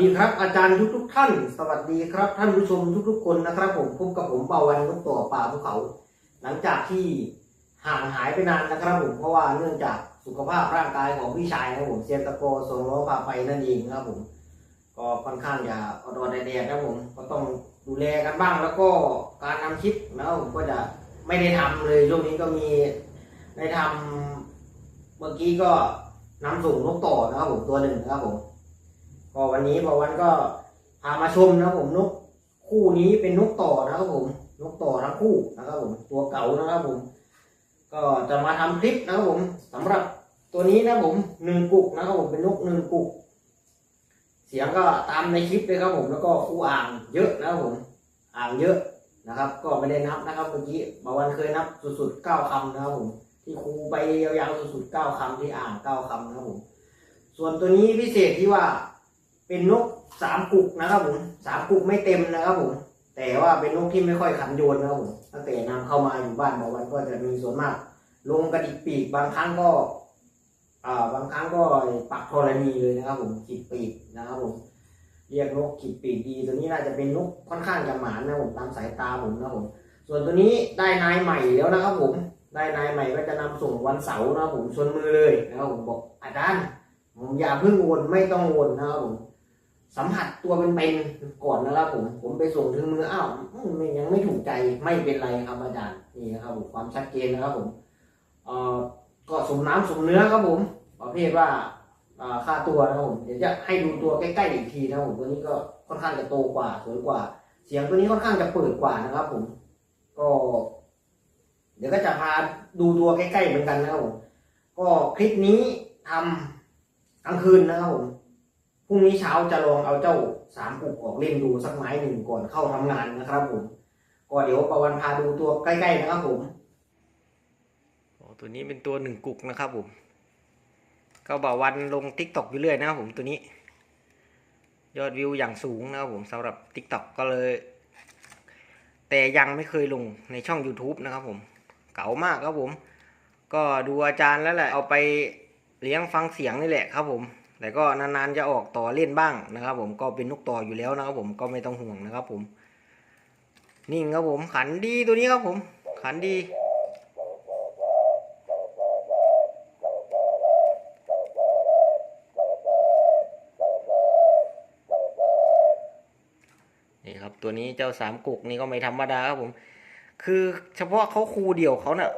ดีครับอาจารย์ทุกทุกท่าน สวัสดีครับ ท่านผู้ชมทุกๆคนนะครับ ผมพบกับผมเป่าวันนกต่อป่าภูเขา หลังจากที่ห่างหายไปนานนะครับ ผมเพราะว่าเนื่องจากสุขภาพร่างกายของพี่ชายนะผมเซียนตะโกส่งล้อพาไปนั่นเองนะครับผม ก็ค่อนข้างจะอดๆแดดนะผมก็ต้องดูแลกันบ้างแล้วก็การทำคลิปนะผมก็จะไม่ได้ทำเลยช่วงนี้ก็มีได้ทำเมื่อกี้ก็น้ำส่งนกต่อนะครับผมตัวหนึ่งนะครับผม ก็วันนี้บอวันก็พามาชมนะครับผมนกคู่นี้เป็นนกต่อนะครับผมนกต่อทั้งคู่นะครับผมตัวเก่านะครับผม ก็จะมาทำคลิปนะครับผมสำหรับตัวนี้นะผมหนึ่งกุกนะครับผมเป็นนกหนึ่งกุก เสียงก็ตามในคลิปเลยครับผม แล้วก็คู่อ่างเยอะนะครับผม อ่างเยอะนะครับ ก็ไม่ได้นับนะครับเมื่อกี้บางวันเคยนับสุดๆเก้าคำนะครับผม ที่ครูไปยาวๆสุดๆเก้าคำที่อ่างเก้าคำนะครับผม ส่วนตัวนี้พิเศษที่ว่า เป็นนกสามกุกนะครับผมสามกุกไม่เต็มนะครับผมแต่ว่าเป็นนกที่ไม่ค่อยขันโยนนะครับผมตั้งแต่นำเข้ามาอยู่บ้านบางวันก็จะมีส่วนมาก ลงกระดิกปีกบางครั้งก็อ่าบางครั้งก็ปักธรณีเลยนะครับ ผมขีดปีกนะครับผมเรียกนกขีดปีกดี ตัวนี้น่าจะเป็นนกค่อนข้างจะหมานนะครับผมตามสายตาผมนะครับผมส่วนตัวนี้ได้นายใหม่แล้วนะครับผมได้นายใหม่ก็จะนำส่งวันเสาร์นะครับผมชนมือเลยนะครับผมบอกอาจารย์ผมอย่าเพิ่งวนไม่ต้องวนนะครับผม สัมผัสตัวเป็นก่อนนะครับผมผมไปส่งถึงมืออ้าวมันยังไม่ถูกใจไม่เป็นไรครับอาจารย์นี่นะครับผมความชัดเจนนะครับผมเอ่อก็สมน้ำสมเนื้อครับผมประเภทว่าอ่าค่าตัวนะครับผมเดี๋ยวจะให้ดูตัวใกล้ๆอีกทีนะครับผมตัวนี้ก็ค่อนข้างจะโตกว่าสวยกว่า เสียงตัวนี้ค่อนข้างจะเปิดกว่านะครับ ผม ก็ เดี๋ยวก็จะพาดูตัวใกล้ๆเหมือนกันนะครับผมก็คลิปนี้ทำกลางคืนนะครับผม พรุ่งนี้เช้าจะลองเอาเจ้าสามกุกออกเล่นดูสักไม้หนึ่งก่อนเข้าทำงานนะครับผมก็เดี๋ยวประวันพาดูตัวใกล้ๆนะครับผมตัวนี้เป็นตัวหนึ่งกุกนะครับผมก็บ่าวันลงทิกตอกอยู่เรื่อยนะครับผมตัวนี้ ยอดวิวอย่างสูงนะครับผมสำหรับทิกตอกก็เลย แต่ยังไม่เคยลงในช่อง YouTube นะครับผม เก๋ามากครับผม ก็ดูอาจารย์แล้วแหละเอาไปเลี้ยงฟังเสียงนี่แหละครับผม แต่ก็นานๆจะออกต่อเล่นบ้างนะครับ ผมก็เป็นนกต่ออยู่แล้วนะครับ ผมก็ไม่ต้องห่วงนะครับ ผม นิ่งครับผมขันดีตัวนี้ครับผม ขันดี นี่ครับตัวนี้เจ้าสามกุกนี่ก็ไม่ธรรมดาครับผม คือเฉพาะเขาคูเดียวเขาเนะ่ะ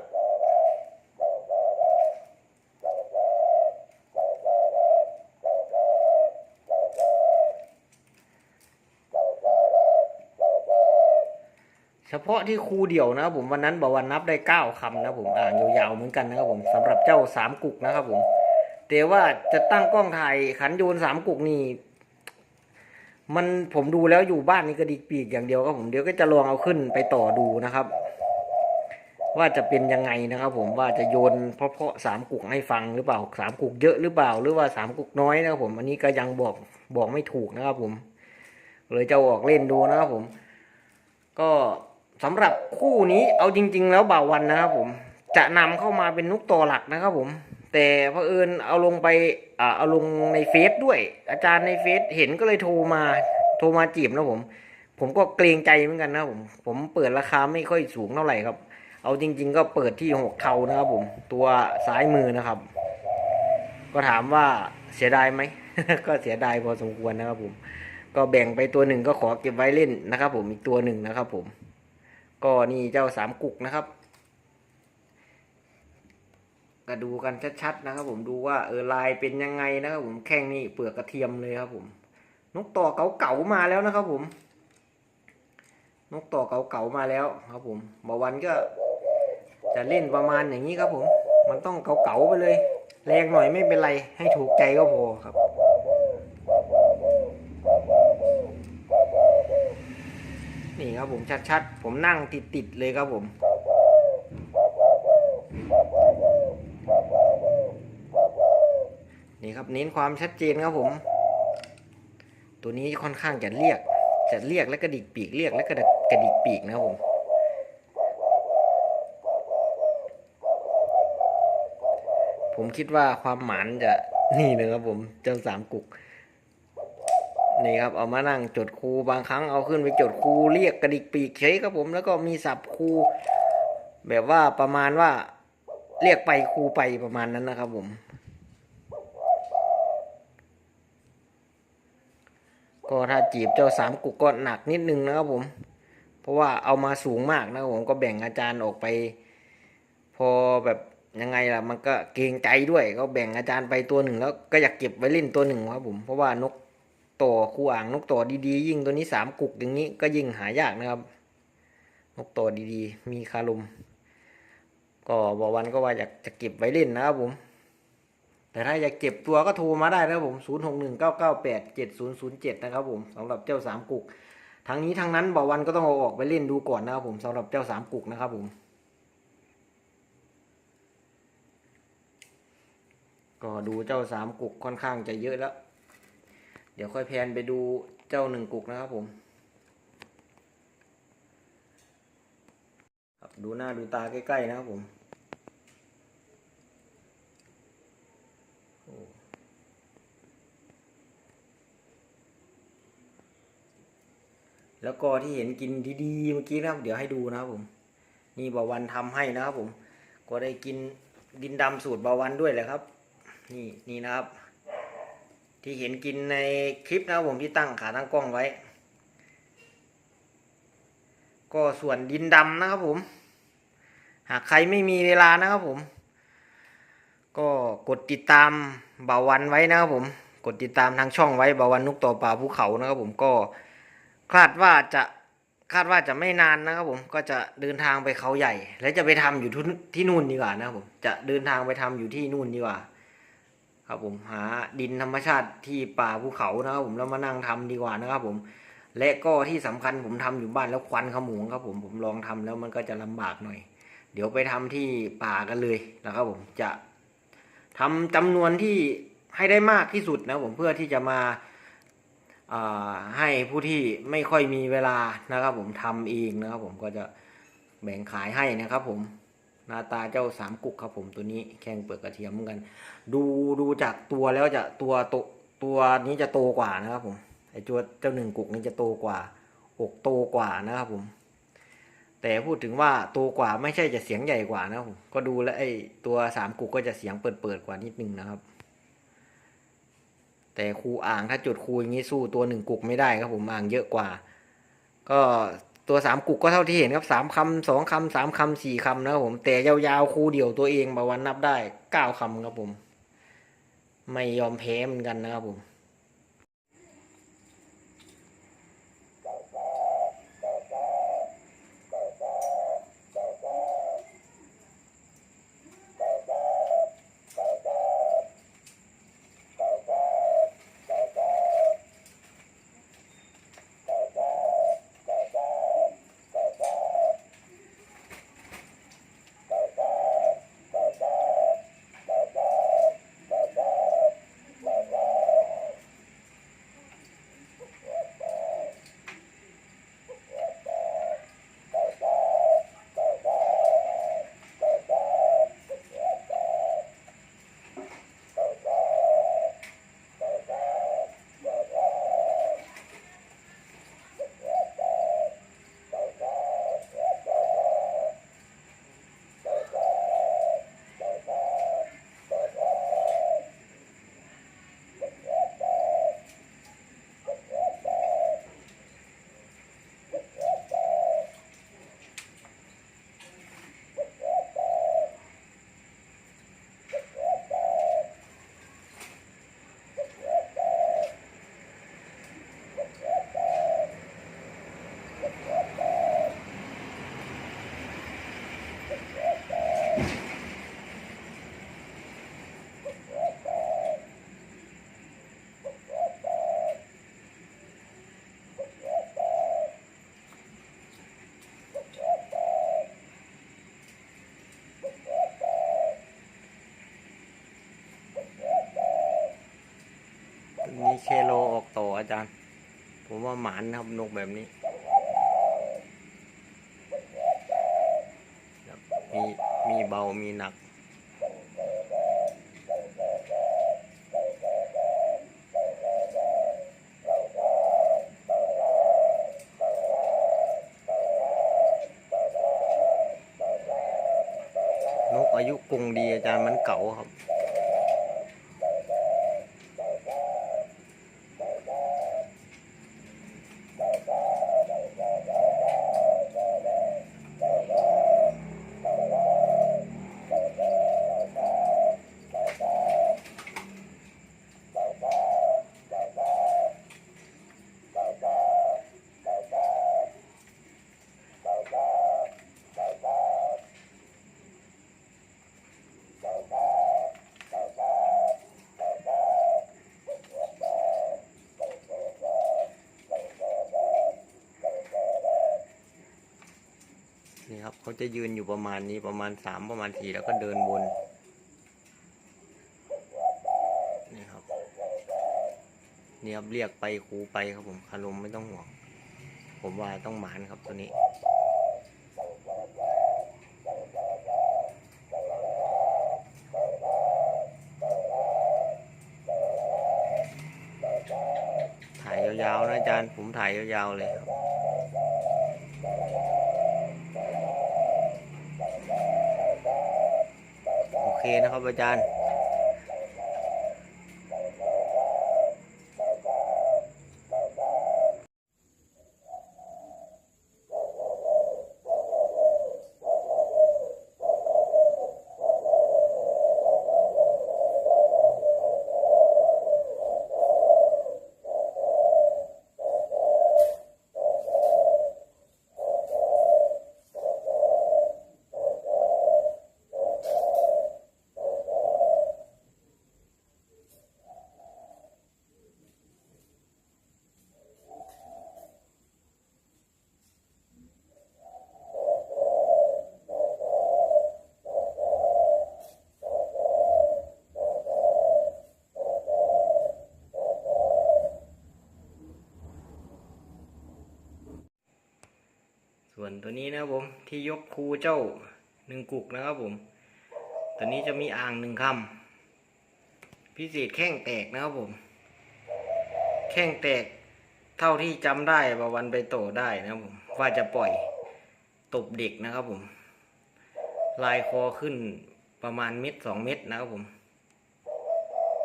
พาะที่คูเดี่ยวนะครับผมวันนั้นบอกว่านับได้เก้าคำนะครับผมอ่านยาวๆเหมือนกันนะครับผมสำหรับเจ้าสามกุกนะครับผมแต่ว่าจะตั้งกล้องถ่ายขันโยนสามกุกนี่มันผมดูแล้วอยู่บ้านนี่กระดิกปีกอย่างเดียวครับผมเดี๋ยวก็จะลองเอาขึ้นไปต่อดูนะครับ ว่าจะเป็นยังไงนะครับผมว่าจะโยนเพราะเพาะสามกุกให้ฟังหรือเปล่าสามกุกเยอะหรือเปล่า หรือว่าสามกุกน้อยนะครับผมอันนี้ก็ยังบอกบอกไม่ถูกนะครับผมเลยจะออกเล่นดูนะครับผม ก็ สำหรับคู่นี้เอาจริง ๆ แล้วบ่าววันนะครับผมจะนำเข้ามาเป็นนุกตัวหลักนะครับผม แต่เอิญเอาลงไปเอาลงในเฟซด้วย อาจารย์ในเฟซเห็นก็เลยโทรมาโทรมาจีบนะผม ผมก็เกรงใจเหมือนกันนะผม ผมเปิดราคาไม่ค่อยสูงเท่าไหร่ครับ เอาจริง ๆ ก็เปิดที่หกเทานะครับผม ตัวซ้ายมือนะครับ ก็ถามว่าเสียดายไหม ก็เสียดายพอสมควรนะครับผม ก็แบ่งไปตัวหนึ่งก็ขอเก็บไว้เล่นนะครับผมอีกตัวหนึ่งนะครับผม ก็นี่เจ้าสามกุกนะครับก็ดูกันชัดๆนะครับ ผมดูว่าเออลายเป็นยังไงนะครับผมแข้งนี่เปลือกกระเทียมเลยครับผม นกต่อเก่าๆมาแล้วนะครับ ผม นกต่อเก่าๆมาแล้วครับ ผมบาวันก็ จะเล่นประมาณอย่างนี้ครับผม มันต้องเก่าๆไปเลย แรงหน่อยไม่เป็นไรให้ถูกใจก็พอครับ ครับผมชัดๆ ผมนั่งติดๆเลยครับผม นี่ครับเน้นความชัดเจนครับผม ตัวนี้ค่อนข้างจะเรียก จะเรียกและกระดิกปีกเรียกและกระดกระดิกปีกนะครับผมผมคิดว่าความหมานจะนี่เลยครับผมเจ้าสามกุก นี่ครับเอามานั่งจดครูบางครั้งเอาขึ้นไปจดครูเรียกกระดิกปีกเฉยครับผมแล้วก็มีศัพท์ครูแบบว่าประมาณว่าเรียกไปครูไปประมาณนั้นนะครับผมก็ถ้าจีบเจ้าสามกุกก็หนักนิดนึงนะครับผม เพราะว่าเอามาสูงมากนะครับผมก็แบ่งอาจารย์ออกไป พอแบบยังไงล่ะมันก็เกรงใจด้วย ก็แบ่งอาจารย์ไปตัวหนึ่งแล้วก็อยากเก็บไว้เล่นตัวหนึ่งครับผมเพราะว่านก ต่อคู่อ่างนกต่อดีๆ ยิ่งตัวนี้สามกุกอย่างนี้ก็ยิ่งหายากนะครับ นกต่อดีๆ มีคารมก็บอวันก็ว่าอยากจะเก็บไว้เล่นนะครับผม แต่ถ้าอยากเก็บตัวก็โทรมาได้นะครับผม 0 6 1 9 9 8 7 0 0 7 นะครับผมสำหรับเจ้าสามกุก ทั้งนี้ทั้งนั้นบอวันก็ต้องเอาออกไปเล่นดูก่อนนะครับผมสำหรับเจ้าสามกุกนะครับผมก็ดูเจ้าสามกุกค่อนข้างจะเยอะแล้ว เดี๋ยวค่อยแพนไปดูเจ้าหนึ่งกุกนะครับผมครับดูหน้าดูตาใกล้ๆนะครับผมแล้วก็ที่เห็นกินดีๆเมื่อกี้นะครับ เดี๋ยวให้ดูนะครับผม นี่บาวันทำให้นะครับผม ก็ได้กินดินดำสูตรบาวันด้วยแหละครับ นี่นี่นะครับ ที่เห็นกินในคลิปนะครับผมที่ตั้งขาตั้งกล้องไว้ ก็ส่วนดินดำนะครับผม หากใครไม่มีเวลานะครับผม ก็กดติดตามบาวันไว้นะครับผม กดติดตามทางช่องไว้บาวันนุกต่อป่าภูเขานะครับผมก็คาดว่าจะคาดว่าจะไม่นานนะครับผมก็จะเดินทางไปเขาใหญ่ และจะไปทำอยู่ที่ที่นู่นดีกว่านะครับผมจะเดินทางไปทำอยู่ที่นู่นดีกว่า ครับผมหาดินธรรมชาติที่ป่าภูเขานะครับผมแล้วมานั่งทำดีกว่านะครับผมและก็ที่สำคัญผมทำอยู่บ้านแล้วควันขโมงครับผมผมลองทำแล้วมันก็จะลำบากหน่อย เดี๋ยวไปทำที่ป่ากันเลยนะครับผมจะทำจำนวนที่ให้ได้มากที่สุดนะผมเพื่อที่จะมาอ่าให้ผู้ที่ไม่ค่อยมีเวลานะครับผมทำเองนะครับผมก็จะแบ่งขายให้นะครับผม หน้าตาเจ้าสามกุกครับผมตัวนี้แข้งเปลือกกระเทียมเหมือนกัน ดูดูจากตัวแล้วจะตัวโตตัวนี้จะโตกว่านะครับผมไอตัวเจ้าหนึ่งกุกนี้จะโตกว่าอกโตกว่านะครับผม แต่พูดถึงว่าโตกว่าไม่ใช่จะเสียงใหญ่กว่านะครับผมก็ดูแล้วไอตัวสามกุกก็จะเสียงเปิดเปิดกว่านิดนึงนะครับ แต่ครูอ่างถ้าจุดครูอย่างนี้สู้ตัวหนึ่งกุกไม่ได้ครับผมอ่างเยอะกว่า ก็ ตัวสามกุกก็เท่าที่เห็นครับสามคำสองคำสามคำสี่คำนะครับผมแต่ยาวๆครูเดี่ยวตัวเองบาวันนับได้เก้าคำครับผม ไม่ยอมแพ้เหมือนกันนะครับผม เคโลออกต่ออาจารย์ ผมว่าหมานครับนกแบบนี้มีมีเบามีหนักนกอายุกรุงดีอาจารย์มันเก่าครับ เขาจะยืนอยู่ประมาณนี้ประมาณสามประมาณสี่แล้วก็เดินวนนี่ครับนี่ครับเรียกไปคูไปครับผมคารมไม่ต้องห่วง ผมว่าต้องหมานครับตัวนี้ถ่ายยาวๆนะอาจารย์ผมถ่ายยาวๆเลยครับ โอเค นะครับอาจารย์ ตัวนี้นะครับผมที่ยกคูเจ้าหนึ่งกุกนะครับผม ตัวนี้จะมีอ่างหนึ่งคำพิเศษแข้งแตกนะครับผม แข้งแตกเท่าที่จำได้บาวันไปโตได้นะครับผมว่าจะปล่อยตบเด็กนะครับผม ลายคอขึ้นประมาณเม็ดสองเม็ดนะครับผม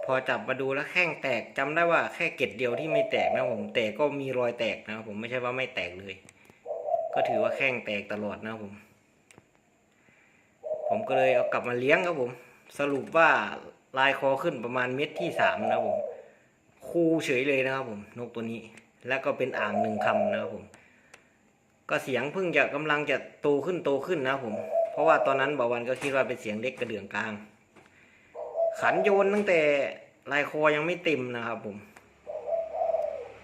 พอจับมาดูแล้วแข้งแตกจำได้ว่าแค่เกล็ดเดียวที่ไม่แตกนะครับผม แต่ก็มีรอยแตกนะครับผมไม่ใช่ว่าไม่แตกเลย ก็ถือว่าแข้งแตกตลอดนะผม ผมก็เลยเอากลับมาเลี้ยงครับผม สรุปว่าลายคอขึ้นประมาณเม็ดที่สามนะผม คูเฉยเลยนะครับผม นกตัวนี้ แล้วก็เป็นอ่างหนึ่งคำนะครับผม ก็เสียงเพิ่งจะกำลังจะโตขึ้นโตขึ้นนะผม เพราะว่าตอนนั้นบาวันก็คิดว่าเป็นเสียงเล็กกระเดื่องกลาง ขันโยนตั้งแต่ลายคอยังไม่เต็มนะครับผม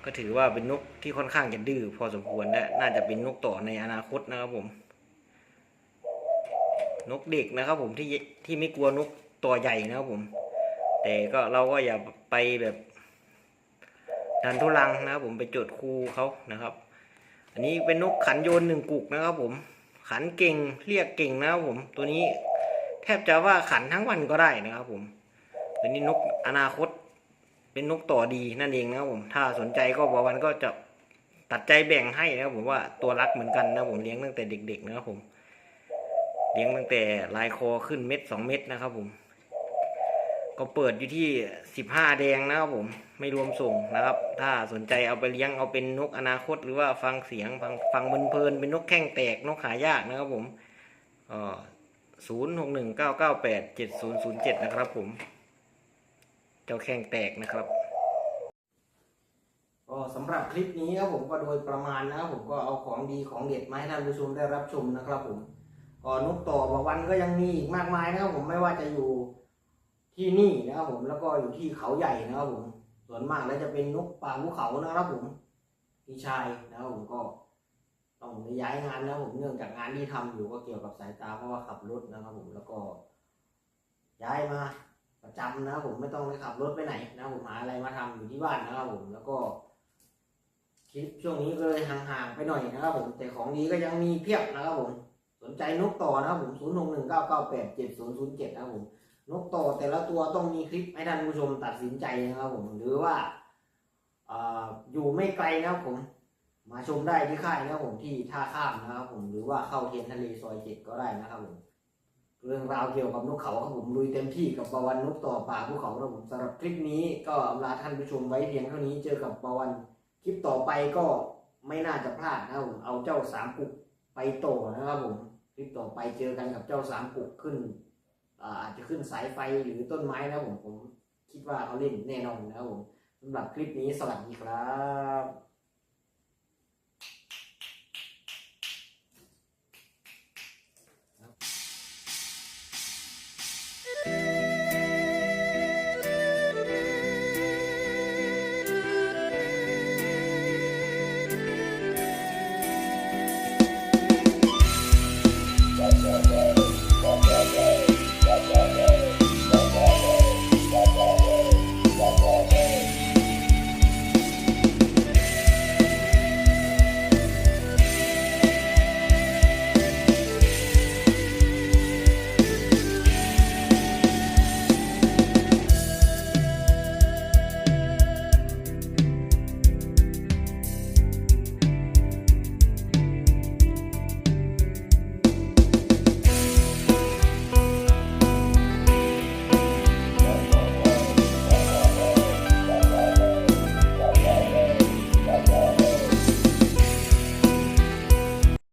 ก็ถือว่าเป็นนกที่ค่อนข้างจะดื้อพอสมควรและน่าจะเป็นนกต่อในอนาคตนะครับผม นกเด็กนะครับ ผมที่ที่ไม่กลัวนกตัวใหญ่นะครับผม แต่ก็เราก็อย่าไปแบบดันทุลังนะครับผมไปจดครูเขานะครับ อันนี้เป็นนกขันโยนหนึ่งกุกนะครับ ผม ขันเก่งเรียกเก่งนะครับผม ตัวนี้แทบจะว่าขันทั้งวันก็ได้นะครับ ผมตัวนี้นกอนาคต เป็นนกต่อดีนั่นเองนะครับผม ถ้าสนใจก็บอกวันก็จะตัดใจแบ่งให้นะครับผมว่าตัวรักเหมือนกันนะผมเลี้ยงตั้งแต่เด็ก ๆ นะครับผม เลี้ยงตั้งแต่ลายคอขึ้นเม็ดสองเม็ดนะครับผม ก็เปิดอยู่ที่สิบห้าแดงนะครับผม ไม่รวมส่งนะครับ ถ้าสนใจเอาไปเลี้ยงเอาเป็นนกอนาคต หรือว่าฟังเสียงฟังฟังเพลินเป็นนกแข้งแตกนกหายากนะครับผมศูนย์หกหนึ่งเก้าเก้าแปดเจ็ดศูนย์ศูนย์เจ็ดนะครับผม เจ้าแข้งแตกนะครับก็สำหรับคลิปนี้ครับผมก็โดยประมาณนะครับผมก็เอาของดีของเด็ดมาให้ท่านผู้ชมได้รับชมนะครับผมก็นกต่อบางวันก็ยังมีอีกมากมายนะครับผมไม่ว่าจะอยู่ที่นี่นะครับผมแล้วก็อยู่ที่เขาใหญ่นะครับผมส่วนมากแล้วจะเป็นนกป่าภูเขานะครับผมพี่ชายนะครับผมก็ต้องไปย้ายงานนะครับผมเนื่องจากงานที่ทำอยู่ก็เกี่ยวกับสายตาเพราะว่าขับรถนะครับผมแล้วก็ย้ายมา ประจำนะครับผมไม่ต้องไปขับรถไปไหนนะผมหาอะไรมาทำอยู่ที่บ้านนะครับผมแล้วก็คลิปช่วงนี้ก็เลยห่างๆไปหน่อยนะครับผมแต่ของดีก็ยังมีเพียบนะครับผมสนใจนกต่อนะครับผม0 6 1 9 9 8 7 0 0 7นย์ศูนย์เจ็ดนะครับผมนกต่อแต่ละตัวต้องมีคลิปให้ท่านผู้ชมตัดสินใจนะครับผมหรือว่าอ่าอยู่ไม่ไกลนะครับผม มาชมได้ที่ค่ายนะครับผมที่ท่าข้ามนะครับผมหรือว่าเข้าเทียนทะเลซอยเจ็ดก็ได้นะครับผม เรื่องราวเกี่ยวกับนกเขาครับผมลุยเต็มที่กับบาวันนกต่อป่าภูเขาครับผมสำหรับคลิปนี้ก็ลาท่านผู้ชมไว้เพียงเท่านี้เจอกับบาวันคลิปต่อไปก็ไม่น่าจะพลาดนะครับผมเอาเจ้าสามกุกไปโตอนะครับผมคลิปต่อไปเจอกันกับเจ้าสามกุกขึ้นอาอาจจะขึ้นสายไฟหรือต้นไม้นะครับผมผมคิดว่าเขาเล่นแน่นอนนะครับผมสำหรับคลิปนี้สวัสดีครับ